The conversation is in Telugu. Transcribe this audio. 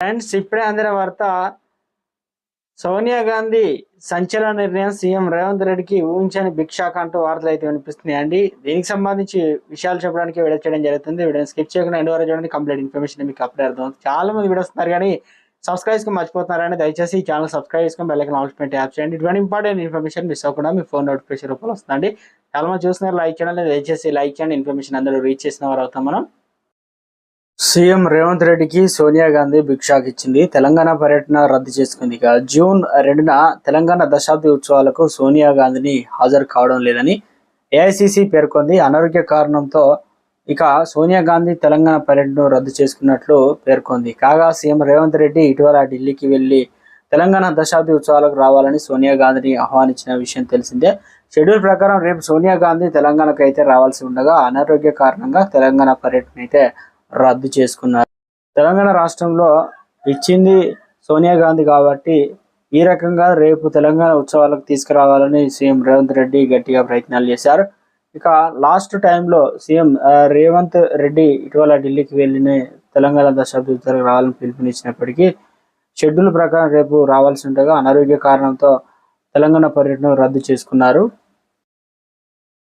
ఫ్రెండ్స్ ఇప్పుడే అందిన వార్త సోనియా గాంధీ సంచలన నిర్ణయం సీఎం రేవంత్ రెడ్డికి ఊహించని భిక్షాక అంటూ వార్తలు అయితే వినిపిస్తున్నాయి. అండి దీనికి సంబంధించి విషయాలు చెప్పడానికి వీడియో చేయడం జరుగుతుంది. వీడియో స్కిప్ చేయకుండా ఎండ్ వరకు చూడండి. కంప్లీట్ ఇన్ఫర్మేషన్ మీకు అప్పుడే అర్థం చాలా మంది వీడియోస్ ఉన్నారు కానీ సబ్స్క్రైబ్ చేసుకుని మర్చిపోతున్నారని దయచేసి ఈ ఛానల్ సబ్స్క్రైబ్ చేసుకుని బెల్ ఐకాన్ యాప్ చేయండి. ఇటువంటి ఇంపార్టెంట్ ఇన్ఫర్మేషన్ మిస్ అవ్వకుండా మీ ఫోన్ నోటిఫికేషన్ రూపంలో వస్తుందండి. చాలా మంది చూస్తున్నారు లైక్ చేయండి. దయచేసి లైక్ చేయండి. ఇన్ఫర్మేషన్ అందరూ రీచ్ చేసిన వారు అవుతాం మనం. సీఎం రేవంత్ రెడ్డికి సోనియా గాంధీ బిగ్ ఇచ్చింది తెలంగాణ పర్యటన రద్దు చేసుకుంది. ఇక జూన్ రెండున తెలంగాణ దశాబ్ది ఉత్సవాలకు సోనియా గాంధీని హాజరు కావడం లేదని ఏఐసిసి పేర్కొంది. అనారోగ్య కారణంతో ఇక సోనియా గాంధీ తెలంగాణ పర్యటనను రద్దు చేసుకున్నట్లు పేర్కొంది. కాగా సీఎం రేవంత్ రెడ్డి ఇటీవల ఢిల్లీకి వెళ్ళి తెలంగాణ దశాబ్ది ఉత్సవాలకు రావాలని సోనియా గాంధీని ఆహ్వానించిన విషయం తెలిసిందే. షెడ్యూల్ ప్రకారం రేపు సోనియా గాంధీ తెలంగాణకు అయితే రావాల్సి ఉండగా అనారోగ్య కారణంగా తెలంగాణ పర్యటన అయితే రద్దు చేసుకున్నారు. తెలంగాణ రాష్ట్రంలో ఇచ్చింది సోనియా గాంధీ కాబట్టి ఈ రకంగా రేపు తెలంగాణ ఉత్సవాలకు తీసుకురావాలని సీఎం రేవంత్ రెడ్డి గట్టిగా ప్రయత్నాలు చేశారు. ఇక లాస్ట్ టైంలో సీఎం రేవంత్ రెడ్డి ఇటీవల ఢిల్లీకి వెళ్ళిన తెలంగాణ దశాబ్ది ఉత్సవాలకు రావాలని పిలుపునిచ్చినప్పటికీ షెడ్యూల్ ప్రకారం రేపు రావాల్సి ఉండగా అనారోగ్య కారణంతో తెలంగాణ పర్యటన రద్దు చేసుకున్నారు.